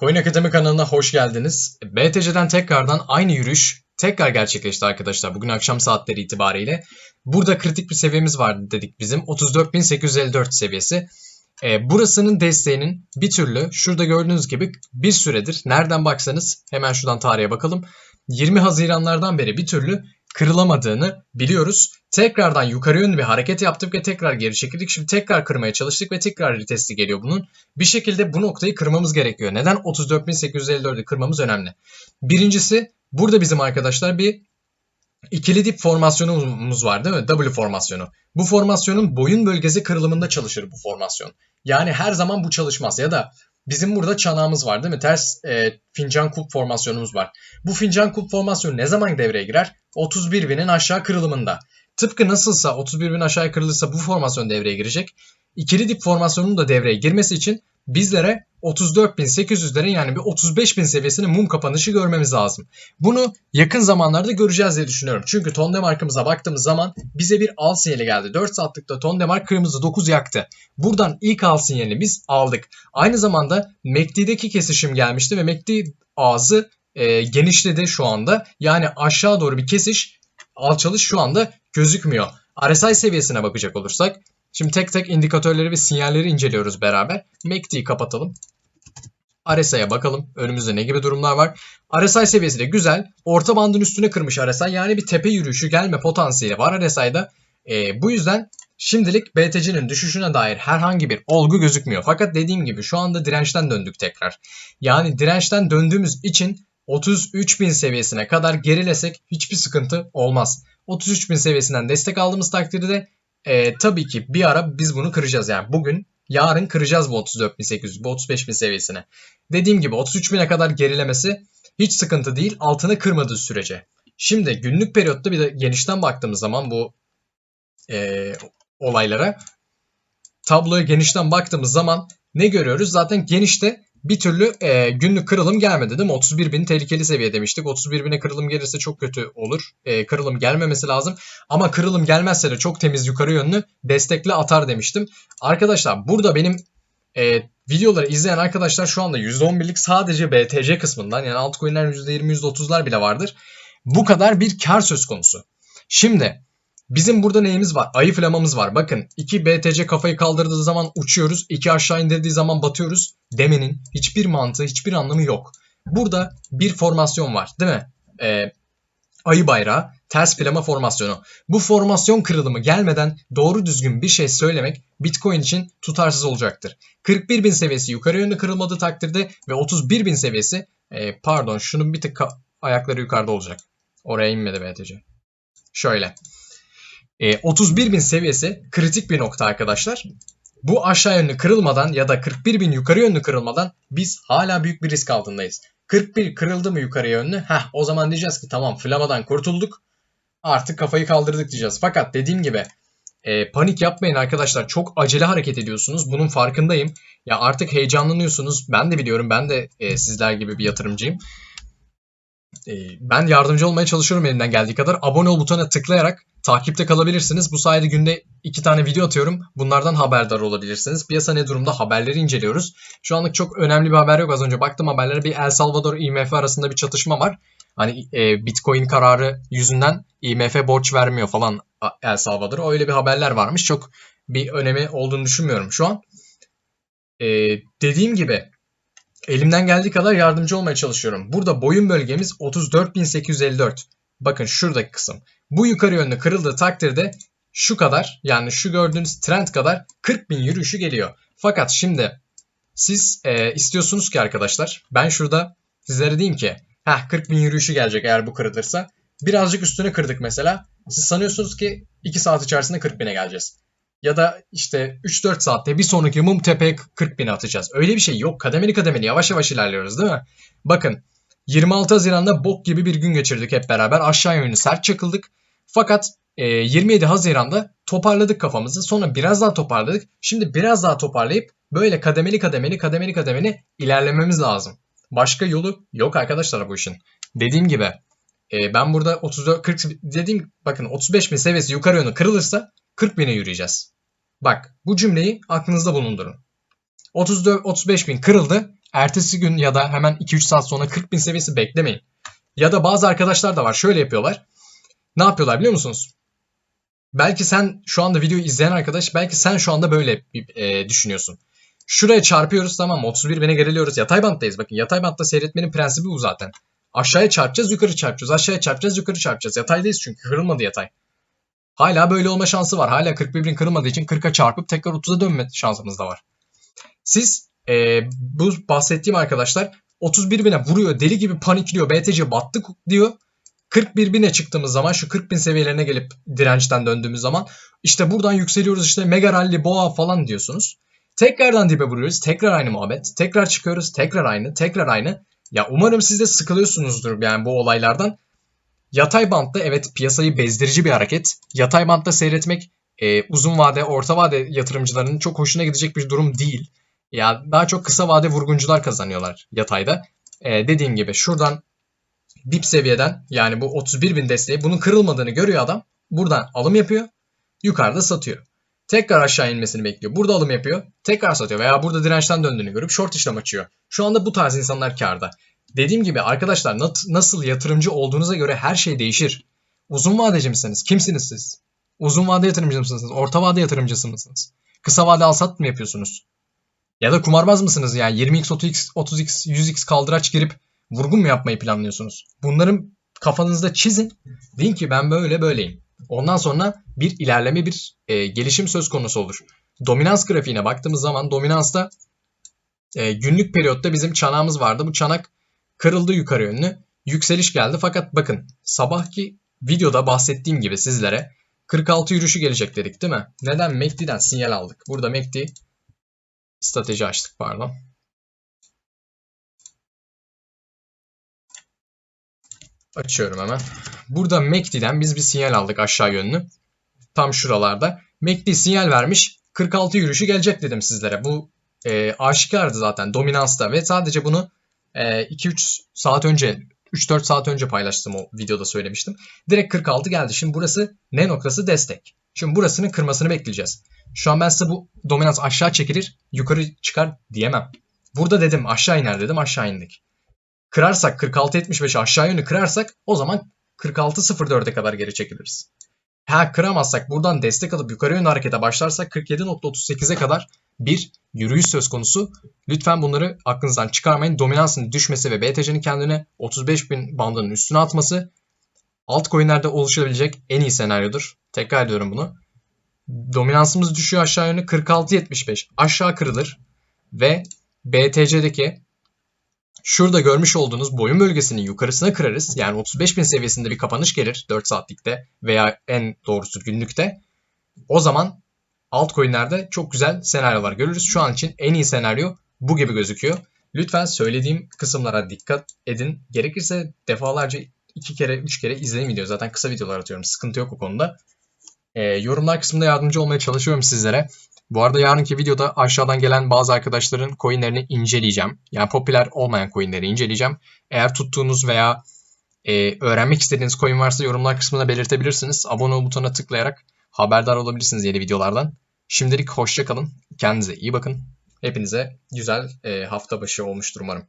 Coin Akademi kanalına hoş geldiniz. BTC'den tekrardan aynı yürüyüş tekrar gerçekleşti arkadaşlar bugün akşam saatleri itibariyle. Burada kritik bir seviyemiz vardı dedik bizim 34.854 seviyesi. E, burasının desteğinin bir türlü şurada gördüğünüz gibi bir süredir nereden baksanız hemen şuradan tarihe bakalım. 20 Haziranlardan beri bir türlü kırılamadığını biliyoruz. Tekrardan yukarı yönlü bir hareket yaptık ve tekrar geri çekildik. Şimdi tekrar kırmaya çalıştık ve tekrar retesti geliyor bunun. Bir şekilde bu noktayı kırmamız gerekiyor. Neden? 34.854'ü kırmamız önemli. Birincisi burada bizim arkadaşlar bir ikili dip formasyonumuz var değil mi? W formasyonu. Bu formasyonun boyun bölgesi kırılımında çalışır bu formasyon. Yani her zaman bu çalışmaz ya da Bizim burada çanağımız var değil mi? Ters e, fincan kulp formasyonumuz var. Bu fincan kulp formasyonu ne zaman devreye girer? 31 binin aşağı kırılımında. Tıpkı nasılsa 31 bin aşağı kırılırsa bu formasyon devreye girecek. İkili dip formasyonunun da devreye girmesi için bizlere 34.800'lerin yani bir 35.000 seviyesinin mum kapanışı görmemiz lazım. Bunu yakın zamanlarda göreceğiz diye düşünüyorum. Çünkü Tonde markımıza baktığımız zaman bize bir al sinyali geldi. 4 saatlikte Tonde mark kırmızı 9 yaktı. Buradan ilk al sinyalini biz aldık. Aynı zamanda MACD'deki kesişim gelmişti ve MACD ağzı e, genişledi şu anda. Yani aşağı doğru bir kesiş alçalış şu anda gözükmüyor. RSI seviyesine bakacak olursak Şimdi tek tek indikatörleri ve sinyalleri inceliyoruz beraber. MACD'yi kapatalım. RSI'ye bakalım. Önümüzde ne gibi durumlar var. RSI seviyesi de güzel. Orta bandın üstüne kırmış RSI. Yani bir tepe yürüyüşü gelme potansiyeli var RSI'da. E, bu yüzden şimdilik BTC'nin düşüşüne dair herhangi bir olgu gözükmüyor. Fakat dediğim gibi şu anda dirençten döndük tekrar. Yani dirençten döndüğümüz için 33.000 seviyesine kadar gerilesek hiçbir sıkıntı olmaz. 33.000 seviyesinden destek aldığımız takdirde e, tabii ki bir ara biz bunu kıracağız. Yani bugün yarın kıracağız bu 34.800 bu 35.000 seviyesine. Dediğim gibi 33.000'e kadar gerilemesi hiç sıkıntı değil altını kırmadığı sürece. Şimdi günlük periyotta bir de genişten baktığımız zaman bu e, olaylara tabloya genişten baktığımız zaman ne görüyoruz? Zaten genişte bir türlü e, günlük kırılım gelmedi değil mi? 31 bin tehlikeli seviye demiştik. 31 bine kırılım gelirse çok kötü olur. E, kırılım gelmemesi lazım. Ama kırılım gelmezse de çok temiz yukarı yönlü destekli atar demiştim. Arkadaşlar burada benim e, videoları izleyen arkadaşlar şu anda %11'lik sadece BTC kısmından yani altcoin'ler %20 %30'lar bile vardır. Bu kadar bir kar söz konusu. Şimdi Bizim burada neyimiz var? Ayı flamamız var. Bakın iki BTC kafayı kaldırdığı zaman uçuyoruz. iki aşağı indirdiği zaman batıyoruz. Demenin hiçbir mantığı, hiçbir anlamı yok. Burada bir formasyon var değil mi? Ee, ayı bayrağı, ters flama formasyonu. Bu formasyon kırılımı gelmeden doğru düzgün bir şey söylemek Bitcoin için tutarsız olacaktır. 41 bin seviyesi yukarı yönlü kırılmadığı takdirde ve 31 bin seviyesi e, pardon şunun bir tık ayakları yukarıda olacak. Oraya inmedi BTC. Şöyle. E, 31.000 seviyesi kritik bir nokta arkadaşlar. Bu aşağı yönlü kırılmadan ya da 41.000 yukarı yönlü kırılmadan biz hala büyük bir risk altındayız. 41 kırıldı mı yukarı yönlü? Heh o zaman diyeceğiz ki tamam flamadan kurtulduk. Artık kafayı kaldırdık diyeceğiz. Fakat dediğim gibi e, panik yapmayın arkadaşlar. Çok acele hareket ediyorsunuz. Bunun farkındayım. Ya artık heyecanlanıyorsunuz. Ben de biliyorum. Ben de e, sizler gibi bir yatırımcıyım. E, ben yardımcı olmaya çalışıyorum elimden geldiği kadar. Abone ol butonuna tıklayarak takipte kalabilirsiniz. Bu sayede günde iki tane video atıyorum. Bunlardan haberdar olabilirsiniz. Piyasa ne durumda haberleri inceliyoruz. Şu anlık çok önemli bir haber yok. Az önce baktım haberlere bir El Salvador IMF arasında bir çatışma var. Hani e, Bitcoin kararı yüzünden IMF borç vermiyor falan El Salvador'a. Öyle bir haberler varmış. Çok bir önemi olduğunu düşünmüyorum şu an. E, dediğim gibi elimden geldiği kadar yardımcı olmaya çalışıyorum. Burada boyun bölgemiz 34.854. Bakın şuradaki kısım. Bu yukarı yönlü kırıldığı takdirde şu kadar yani şu gördüğünüz trend kadar 40 bin yürüyüşü geliyor. Fakat şimdi siz e, istiyorsunuz ki arkadaşlar ben şurada sizlere diyeyim ki heh 40 bin yürüyüşü gelecek eğer bu kırılırsa. Birazcık üstüne kırdık mesela. Siz sanıyorsunuz ki 2 saat içerisinde 40 bine geleceğiz. Ya da işte 3-4 saatte bir sonraki mum tepeye 40 bine atacağız. Öyle bir şey yok. Kademeli kademeli yavaş yavaş ilerliyoruz değil mi? Bakın 26 Haziran'da bok gibi bir gün geçirdik hep beraber. Aşağı yönlü sert çakıldık. Fakat e, 27 Haziran'da toparladık kafamızı. Sonra biraz daha toparladık. Şimdi biraz daha toparlayıp böyle kademeli kademeli kademeli kademeli ilerlememiz lazım. Başka yolu yok arkadaşlar bu işin. Dediğim gibi e, ben burada 34 40 dediğim bakın 35 bin seviyesi yukarı yönü kırılırsa 40 bine yürüyeceğiz. Bak bu cümleyi aklınızda bulundurun. 34 35 bin kırıldı. ertesi gün ya da hemen 2-3 saat sonra 40 bin seviyesi beklemeyin. Ya da bazı arkadaşlar da var şöyle yapıyorlar. Ne yapıyorlar biliyor musunuz? Belki sen şu anda videoyu izleyen arkadaş belki sen şu anda böyle e, düşünüyorsun. Şuraya çarpıyoruz tamam mı? 31 bine geriliyoruz. Yatay banttayız. Bakın yatay bantta seyretmenin prensibi bu zaten. Aşağıya çarpacağız, yukarı çarpacağız. Aşağıya çarpacağız, yukarı çarpacağız. Yataydayız çünkü kırılmadı yatay. Hala böyle olma şansı var. Hala 41 bin kırılmadığı için 40'a çarpıp tekrar 30'a dönme şansımız da var. Siz e, bu bahsettiğim arkadaşlar 31 bine vuruyor, deli gibi panikliyor, BTC battık diyor. 41 bine çıktığımız zaman şu 40 bin seviyelerine gelip dirençten döndüğümüz zaman işte buradan yükseliyoruz işte mega rally boğa falan diyorsunuz. Tekrardan dibe vuruyoruz. Tekrar aynı muhabbet. Tekrar çıkıyoruz. Tekrar aynı. Tekrar aynı. Ya umarım siz de sıkılıyorsunuzdur yani bu olaylardan. Yatay bantta evet piyasayı bezdirici bir hareket. Yatay bantta seyretmek e, uzun vade, orta vade yatırımcılarının çok hoşuna gidecek bir durum değil. Ya daha çok kısa vade vurguncular kazanıyorlar yatayda. E, dediğim gibi şuradan dip seviyeden yani bu 31 bin desteği bunun kırılmadığını görüyor adam. Buradan alım yapıyor. Yukarıda satıyor. Tekrar aşağı inmesini bekliyor. Burada alım yapıyor. Tekrar satıyor veya burada dirençten döndüğünü görüp short işlem açıyor. Şu anda bu tarz insanlar karda. Dediğim gibi arkadaşlar nasıl yatırımcı olduğunuza göre her şey değişir. Uzun vadeci misiniz? Kimsiniz siz? Uzun vade yatırımcı mısınız? Orta vade yatırımcısı mısınız? Kısa vade alsat mı yapıyorsunuz? Ya da kumarbaz mısınız yani 20x, 30x, 30x, 100x kaldıraç girip vurgun mu yapmayı planlıyorsunuz? Bunların kafanızda çizin. Deyin ki ben böyle böyleyim. Ondan sonra bir ilerleme, bir e, gelişim söz konusu olur. Dominans grafiğine baktığımız zaman dominansta e, günlük periyotta bizim çanağımız vardı. Bu çanak kırıldı yukarı yönlü. Yükseliş geldi fakat bakın sabahki videoda bahsettiğim gibi sizlere 46 yürüyüşü gelecek dedik değil mi? Neden? MACD'den sinyal aldık. Burada MACD strateji açtık pardon. Açıyorum hemen. Burada MACD'den biz bir sinyal aldık aşağı yönlü. Tam şuralarda. MACD sinyal vermiş. 46 yürüyüşü gelecek dedim sizlere. Bu e, aşikardı zaten dominansta ve sadece bunu 2-3 saat önce 3-4 saat önce paylaştım o videoda söylemiştim. Direkt 46 geldi. Şimdi burası ne noktası? Destek. Şimdi burasının kırmasını bekleyeceğiz. Şu an ben size bu dominans aşağı çekilir, yukarı çıkar diyemem. Burada dedim aşağı iner dedim aşağı indik. Kırarsak 46.75 aşağı yönü kırarsak o zaman 46.04'e kadar geri çekiliriz. Ha kıramazsak buradan destek alıp yukarı yönlü harekete başlarsak 47.38'e kadar bir yürüyüş söz konusu. Lütfen bunları aklınızdan çıkarmayın. Dominansın düşmesi ve BTC'nin kendine 35.000 bandının üstüne atması altcoin'lerde oluşabilecek en iyi senaryodur. Tekrar ediyorum bunu. Dominansımız düşüyor aşağı yönlü 46.75 aşağı kırılır ve BTC'deki Şurada görmüş olduğunuz boyun bölgesinin yukarısına kırarız. Yani 35.000 seviyesinde bir kapanış gelir 4 saatlikte veya en doğrusu günlükte. O zaman altcoin'lerde çok güzel senaryolar görürüz. Şu an için en iyi senaryo bu gibi gözüküyor. Lütfen söylediğim kısımlara dikkat edin. Gerekirse defalarca iki kere, üç kere izleyin video. Zaten kısa videolar atıyorum. Sıkıntı yok o konuda. Ee, yorumlar kısmında yardımcı olmaya çalışıyorum sizlere. Bu arada yarınki videoda aşağıdan gelen bazı arkadaşların coinlerini inceleyeceğim. Yani popüler olmayan coinleri inceleyeceğim. Eğer tuttuğunuz veya e, öğrenmek istediğiniz coin varsa yorumlar kısmına belirtebilirsiniz. Abone ol butonuna tıklayarak haberdar olabilirsiniz yeni videolardan. Şimdilik hoşça kalın. Kendinize iyi bakın. Hepinize güzel e, hafta başı olmuştur umarım.